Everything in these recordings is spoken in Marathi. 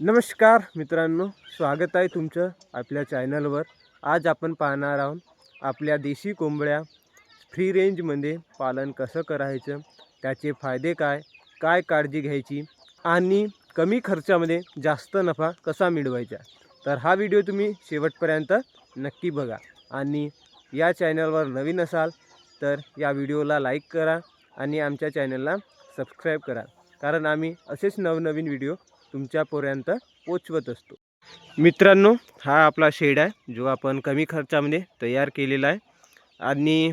नमस्कार मित्रांनो स्वागत आहे तुमचं आपल्या चॅनलवर. आज आपण पाहणार आहोत आपल्या देशी कोंबड्या फ्री रेंजमध्ये पालन कसं करायचं त्याचे फायदे काय काय काळजी घ्यायची आणि कमी खर्चामध्ये जास्त नफा कसा मिळवायचा. तर हा व्हिडिओ तुम्ही शेवटपर्यंत नक्की बघा आणि या चॅनलवर नवीन असाल तर या व्हिडिओला लाईक करा आणि आमच्या चॅनलला सबस्क्राईब करा. कारण आम्ही असेच नवनवीन व्हिडिओ तुमच्यापर्यंत पोचवत असतो. मित्रांनो हा आपला शेड आहे जो आपण कमी खर्चामध्ये तयार केलेला आहे. आणि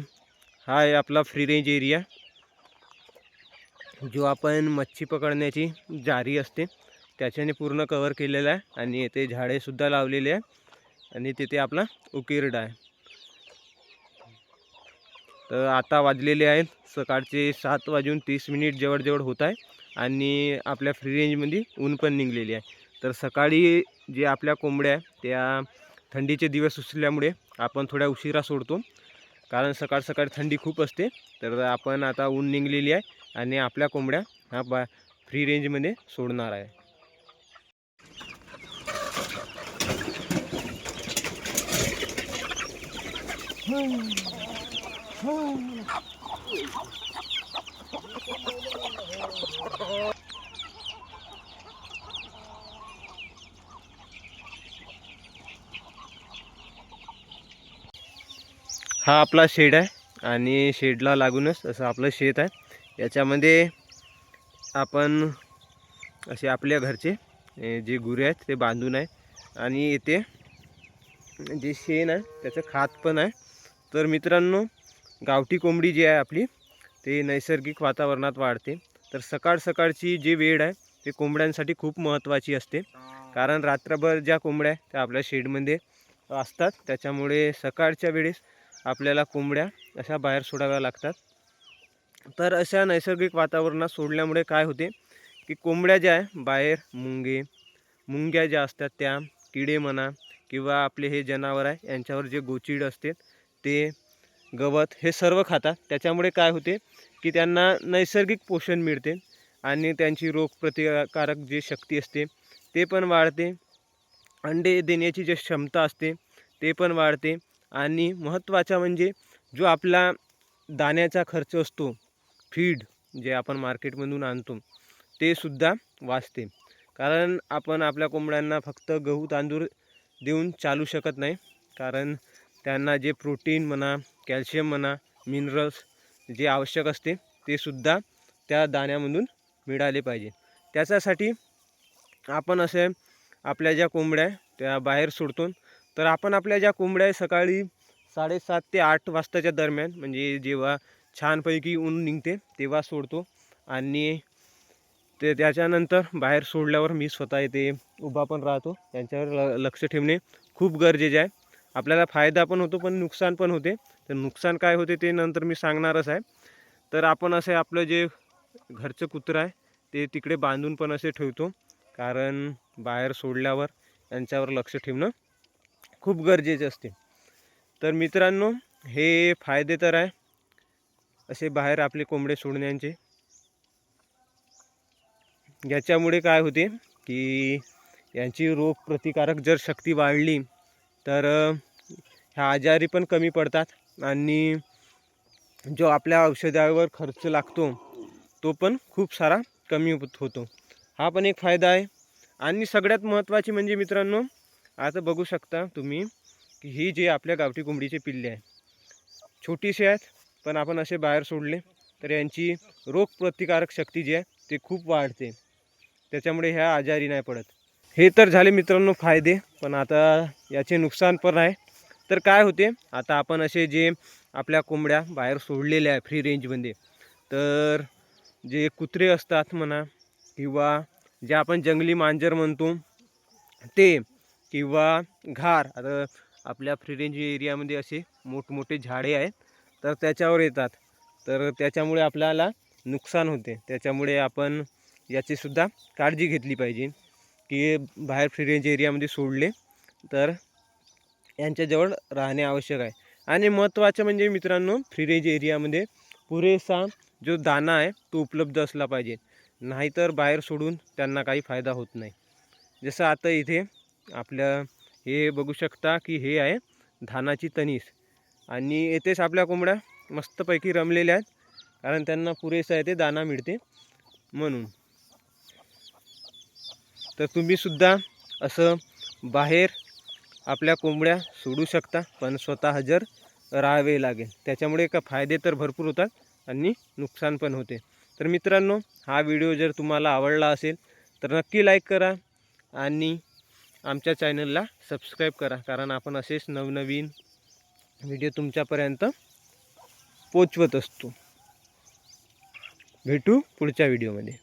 हा आहे आपला फ्री रेंज एरिया जो आपण मच्छी पकडण्याची जारी असते. त्याच्याने पूर्ण कवर केलेला आहे आणि येथे झाडेसुद्धा लावलेले आहे. आणि तिथे आपला उकिरडा आहे. तर आता वाजलेले आहेत सकाळचे सात वाजून तीस मिनिट जवळजवळ होत आहे. आणि आपल्या फ्री रेंजमध्ये ऊन पण निघलेली आहे. तर सकाळी जे आपल्या कोंबड्या आहे त्या थंडीचे दिवस असल्यामुळे आपण थोड्या उशिरा सोडतो. कारण सकाळ सकाळी थंडी खूप असते तर आपण आता ऊन निघलेली आहे आणि आपल्या कोंबड्या हा बा फ्री रेंजमध्ये सोडणार आहे. हा आपला शेड आहे आणि शेडला लागूनच असं आपलं शेत आहे. याच्यामध्ये आपण असे आपल्या घरचे जे गुरे आहेत ते बांधून आहे. आणि येथे जे शेण आहे त्याचं खात पण आहे. तर मित्रांनो गावठी कोंबडी जी आहे आपली ते नैसर्गिक वातावरणात वाढते. तर सकाळ सकाळची जी वेळ आहे ते कोंबड्यांसाठी खूप महत्त्वाची असते. कारण रात्रभर ज्या कोंबड्या आहेत त्या आपल्या शेडमध्ये असतात. त्याच्यामुळे सकाळच्या वेळेस आपल्याला कोंबड्या अशा बाहेर सोडाव्या लागतात. तर अशा नैसर्गिक वातावरणात सोडल्यामुळे काय होते की कोंबड्या ज्या आहे बाहेर मुंगे मुंग्या ज्या असतात त्या किडे म्हणा किंवा आपले हे जनावर आहे यांच्यावर जे गोचीड असते ते गवत हे सर्व खातात. त्याच्यामुळे काय होते की त्यांना नैसर्गिक पोषण मिळते आणि त्यांची रोगप्रतिकारक जी शक्ती असते ते पण वाढते. अंडे देण्याची जी क्षमता असते ते पण वाढते. आणि महत्त्वाचा म्हणजे जो आपला दाण्याचा खर्च असतो फीड जे आपण मार्केटमधून आणतो ते सुद्धा वाचते. कारण आपण आपल्या कोंबड्यांना फक्त गहू तांदूळ देऊन चालू शकत नाही. कारण त्यांना जे प्रोटीन म्हणा कॅल्शियम म्हणा मिनरल्स जे आवश्यक असते ते सुद्धा त्या दाण्यामधून मिळाले पाहिजे. त्याच्यासाठी आपण असे आपल्या ज्या कोंबड्या आहे त्या बाहेर सोडतो. तर आपण आपल्या ज्या कोंबड्या आहे सकाळी साडेसात ते आठ वाजताच्या दरम्यान म्हणजे जेव्हा छानपैकी ऊन निघते तेव्हा सोडतो. आणि ते त्याच्यानंतर बाहेर सोडल्यावर मी स्वतः इथे उभा पण राहतो. त्यांच्यावर ल लक्ष ठेवणे खूप गरजेचे आहे. आपल्याला फायदा पण होतो पण नुकसान पण होते. तर नुकसान काय होते ते नंतर मी सांगणारच आहे. तर आपण असे आपलं जे घरचं कुत्रं आहे ते तिकडे बांधून पण असे ठेवतो. कारण बाहेर सोडल्यावर यांच्यावर लक्ष ठेवणं खूप गरजेचे असते. तर मित्रांनो हे फायदे तर आहे. असे बाहेर आपले कोंबडे सोडण्याचे. याच्यामुळे काय होते की यांची रोगप्रतिकारक जर शक्ती वाढली तर ह्या आजारी पण कमी पडतात आणि जो आपल्या औषधावर खर्च लागतो तो पण खूप सारा कमी होतो हा पण एक फायदा आहे. आणि सगळ्यात महत्त्वाची म्हणजे मित्रांनो आता बघू शकता तुम्ही की ही जी आपल्या गावठी कोंबडीचे पिल्ले आहे छोटीशी आहेत पण आपण असे बाहेर सोडले तर यांची रोगप्रतिकारक शक्ती जी आहे ते खूप वाढते. त्याच्यामुळे ह्या आजारी नाही पडत. हे तर झाले मित्रांनो फायदे पण आता याचे नुकसान पण आहे. तर काय होते आता आपण असे जे आपल्या कोंबड्या बाहेर सोडलेल्या आहे फ्री रेंजमध्ये तर जे कुत्रे असतात म्हणा किंवा जे आपण जंगली मांजर म्हणतो ते किंवा घार आता आपल्या फ्री रेंज एरियामध्ये असे मोठमोठे झाडे आहेत तर त्याच्यावर येतात. तर त्याच्यामुळे आपल्याला नुकसान होते. त्याच्यामुळे आपण याचीसुद्धा काळजी घेतली पाहिजे. की बाहेर फ्री रेंज एरियामध्ये सोडले तर यांच्याजवळ राहणे आवश्यक आहे. आणि महत्त्वाचं म्हणजे मित्रांनो फ्री रेंज एरियामध्ये पुरेसा जो दाना आहे तो उपलब्ध असला पाहिजे. नाहीतर बाहेर सोडून त्यांना काही फायदा होत नाही. जसं आता इथे आपल्या हे बघू शकता की हे आहे धानाची तनीस. आणि येथेच आपल्या कोंबड्या मस्तपैकी रमलेल्या आहेत कारण त्यांना पुरेसा येते दाना मिळते म्हणून. तर तुम्हीसुद्धा असं बाहेर आपल्या कोंबड्या सोडू शकता पण स्वतः हजर राहावे लागेल. त्याच्यामुळे का फायदे तर भरपूर होतात आणि नुकसान पण होते. तर मित्रांनो हा व्हिडिओ जर तुम्हाला आवडला असेल तर नक्की लाईक करा आणि आमच्या चॅनलला सबस्क्राईब करा. कारण आपण असेच नवनवीन व्हिडिओ तुमच्यापर्यंत पोचवत असतो. भेटू पुढच्या व्हिडिओमध्ये.